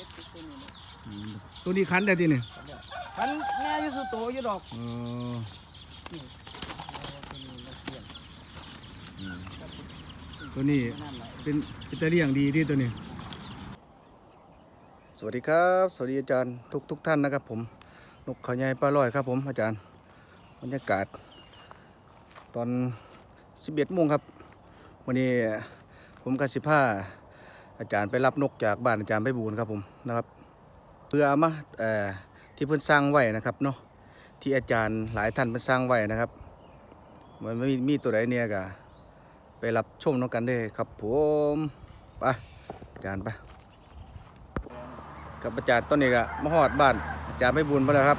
จ็ดสิบตัวนี้นะอืมตัวนี้คันได้ที่นี่คันแม่อยูสุโตอยู่ดอกเออนี่ตัวนี้มาเปลี่ยนอืมครับตัวนี้นั่นแหละเป็นเป็นตะเลี่ยงดีที่ตัวนี้ สวัสดีครับ สวัสดีอาจารย์ทุกทุกท่านนะครับผม นกเขาใหญ่ปลาลอยครับผมอาจารย์ บรรยากาศ ตอน 11โมงครับ วันนี้ผมกับสิผ้า อาจารย์ไปรับนกจากบ้านอาจารย์ไปบูลครับผมนะครับเพื่อเอามาเอ่อที่เพิ่นสร้างไว้นะครับเนาะที่อาจารย์หลายท่านเพิ่นสร้างไว้นะครับมันไม่มีตัวใดเนี่ยก็ไปรับชมน้องกันได้ครับผมไปอาจารย์ไปกับอาจารย์ต้นนี้ก็มาฮอดบ้านอาจารย์ไปบุญมาแล้วครับ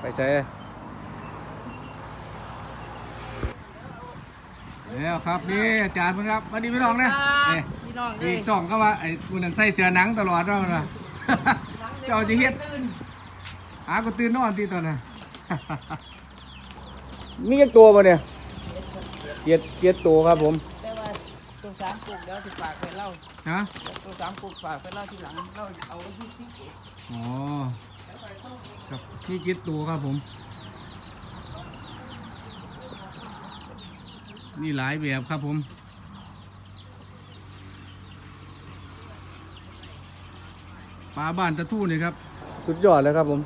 ไปใส่ แล้วครับนี่อาจารย์เพิ่นครับสวัสดีพี่น้องนะนี่พี่น้องเลอียกสองก็ว่าไอ้มันนั่นใส่เสื้อหนังตลอดเนาะมันว่าเจ้าจะเฮ็ดอากูตื่นนอนตีตอนน่ะมีกี่ตัวบ่เนี่ยเจ็ดเจ็ดตัวครับผมแต่ว่าตัวสามปลูกเดี๋ยวจะฝากไปเล่าฮะตัวสามปลูกฝากไปเล่าทีหลังเราเอาไว้ที่ที่เก็บอ๋อครับมีเจ็ดตัวครับผม มีหลายแบบครับผม ปลาบ้านตะทู่นี่ครับ สุดยอดเลยครับผม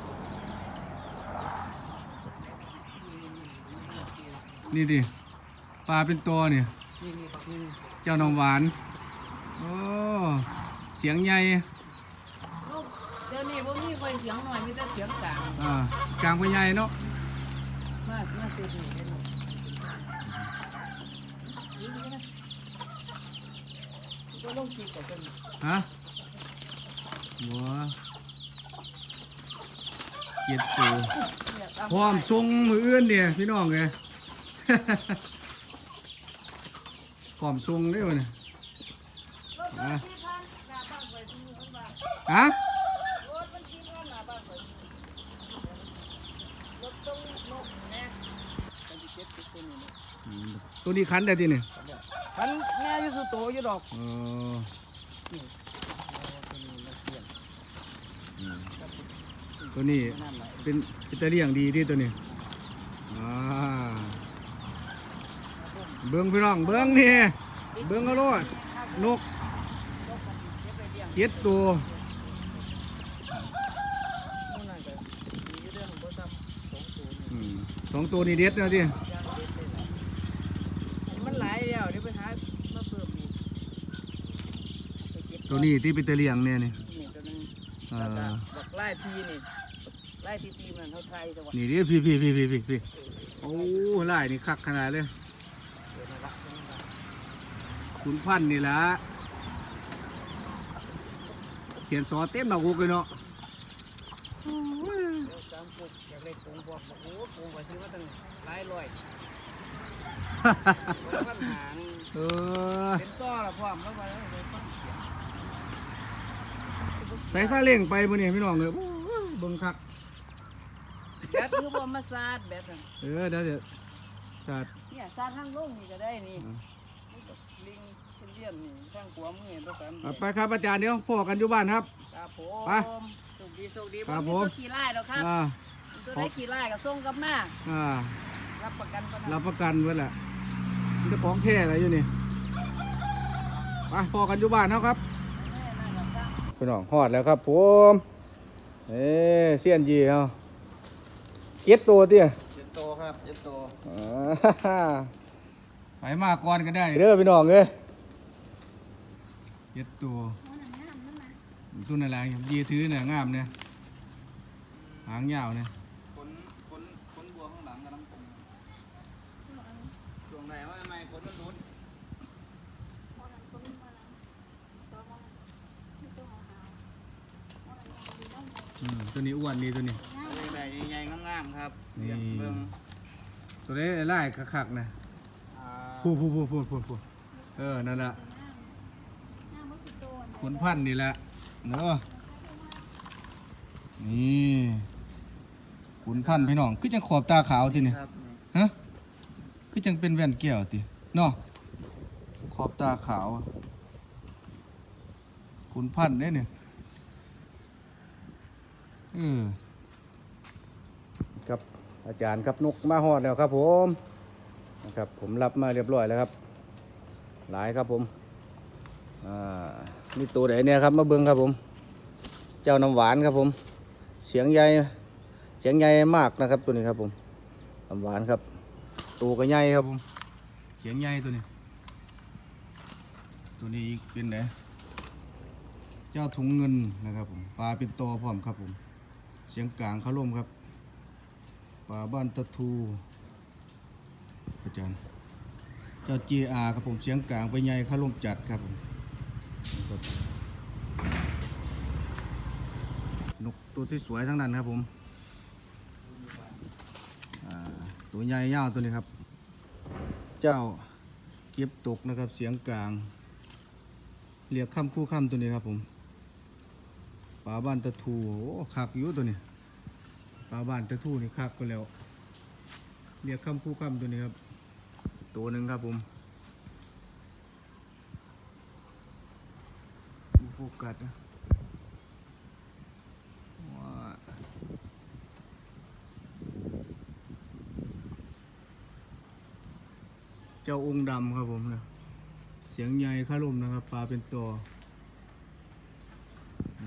นี่ดิ ปลาเป็นตัวเนี่ยนี่นี่บักนี่เจ้าน้องหวาน โอ้ เสียงใหญ่ลูกเดี๋ยวนี้ว่ามีไฟเสียงหน่อยมีแต่เสียงกลางอ่ากลางไปใหญ่เนาะ มากมากสุดนี่เห็นไหม ก็ลงจีกับกันฮะบัวเจ็ดตัวเนี่ยตามพร้อมทรงมืออื่นเนี่ยพี่น้องไงพร้อมทรงได้บ่เนี่ยฮะตัวนี้คันได้ที่นี่ คันแม่อยูสุโตอยู่ดอกอืมตัวนี้เป็นเป็นตะเลี่ยงดีที่ตัวนี้อ่าเบิ้งพี่น้องเบิ้งนี่เบิ้งเอาโลดนกเจ็ดตัวสองตัวนี่เด็ดนะที่ เดี๋ยวไปหามาเพิ่มอีกไปเก็บตัวนี้ที่เป็นตะเลี่ยงเนี่ยนี่นี่ตัวนึงเอแล้วก็อบักไล่ทีนี่ไล่ทีทีมันเท่าไทยจังหวะนี่ดิพี่พี่พี่พี่พี่พี่โอ้ไล่นี่คักขนาดเลยเดี๋ยวนะละเดี๋ยวนะละคุณพันธุ์นี่ละเสียนสอเต็มหน้าอกเลยเนาะเดี๋ยวตามปุ๊บอยากได้ปรุงบอกบอกโอ้ปรุงไปซื้อมาตั้งหลายร้อยบอก ปัญหานี่เออเป็นต้อละพร้อมแล้วไปแล้วไปฟังเสียงใส่ซาเล้งไปมื้อนี้พี่น้องเลยโอ้ยเบิ่งคักแบตคือบ่มาซาดแบตนั่นเออเดี๋ยวเดี๋ยวจัดเนี่ยซาดทางลงนี่ก็ได้นี่อืมนี่ก็ลิงเป็นเลี่ยนนี่ทางขวามือเห็นภาษาเอาไปครับอาจารย์เดี๋ยวพ่อกันอยู่บ้านครับ ครับผมไปโชคดีโชคดีครับมีผม ตัวขี่ไล่แล้วครับอ่ามีตัวได้ขี่ไล่กับส่งกลับมา อ่า รับประกันประกันรับประกันไว้แหละมันจะของแท้อะไรอยู่นี่ไปพ่อกันอยู่บ้านเนาะครับแน่นั่นแหละครับพี่น้องฮอดแล้วครับผมเอ้เสียนยีเอาเก็ดตัวเตี้ยเจ็ดโตครับเจ็ดโตอ่าไปมาก่อนก็ได้เด้อพี่น้องเอ้ยเก็ดตัวตัวนั่นแหละยีถือเนี่ยงามเนี่ยหางยาวเนี่ย ขนขนขนบัวข้างหลังกับน้ำตรง ช่วงไหนว่าทำไมขนมันรุดอืมตัวนี้อ้วนดีตัวนี้อะไรแบบใหญ่ๆงามๆครับนี่ เรียกเบิ่งตัวนี้ไล่คักๆนะอ่าพูดพูดพูดพูดพูดพูดเออ นั่นแหละขุนพันธุ์นี่แหละเนาะนี่ขุนพันธุ์พี่น้องคือจังขอบตาขาวทีนี่ครับนี่ฮะ คือจังเป็นแว่นแก้วติเนาะขอบตาขาวขุนพันธุ์เนี่ยเนี่ยเออครับอาจารย์ครับนกมาฮอดแล้วครับผมนะครับผมรับมาเรียบร้อยแล้วครับ หลายครับผมอ่านี่ตัวไหนเนี่ยครับมาเบิ้งครับผม เจ้าน้ำหวานครับผม เสียงใหญ่เสียงใหญ่มากนะครับตัวนี้ครับผมน้ำหวานครับ ตัวก็ใหญ่ครับผมเสียงใหญ่ตัวนี้ ตัวนี้อีกเป็นไหนเจ้าถุงเงินนะครับผมปลาเป็นตอพร้อมครับผม เสียงกลางเขาล่มครับปลาบ้านตะทูอาจารย์เจ้า GR ครับผมเสียงกลางไปใหญ่เขาล่มจัดครับผมนกตัวที่สวยทั้งนั้นครับผมตัวใหญ่ยาวตัวนี้ครับ เจ้าเก็บตกนะครับเสียงกลางเรียกข้ามคู่ข้ามตัวนี้ครับผมปลาบ้านตะทูโอ้คักอยู่ตัวนี้ปลาบ้านตะทูนี่คักไปแล้วเรียกข้ามคู่ข้ามตัวนี้ครับตัวหนึ่งครับผมโฟกัสนะ เจ้าองค์ดำครับผมนี่ยเสียงใหญ่ข้าลมนะครับปลาเป็นตัว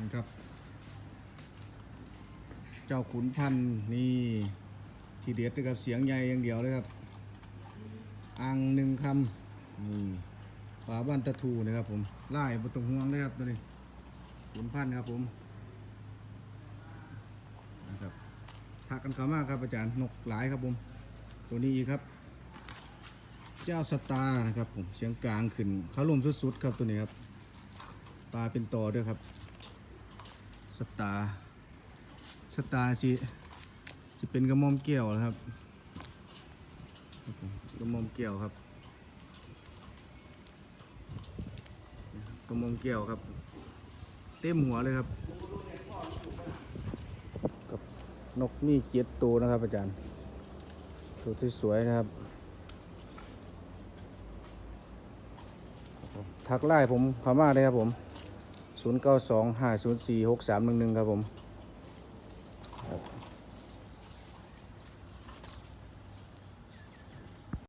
นี่ครับ เจ้าขุนพันธ์นี่ทีเด็ดนะครับเสียงใหญ่อย่างเดียวเลยครับอังหนึ่งคำนี่ปลาบ้านตะทูนะครับผมไล่บนตรงห่วงเลยครับตัวนี้ขุนพันธ์ครับผมนะครับทักกันเข้ามากครับอาจารย์นกหลายครับผม ตัวนี้อีกครับ เจ้าสตาร์นะครับผมเสียงกลางขึ้นเขาลมสุดๆครับตัวนี้ครับปลาเป็นต่อด้วยครับ สตาร์สตาร์สิสิเป็นกระมอมเกี่ยวนะครับครับกระมอมเกี่ยวครับกระมอมเกี่ยวครับ เต็มหัวเลยครับกับนกนี่เจ็ดตัวนะครับอาจารย์ ตัวที่สวยนะครับครับผม ทักไล่ผมพม่าเลยครับผม 0 9 2 5 0 4 6 3 1 1 ครับผม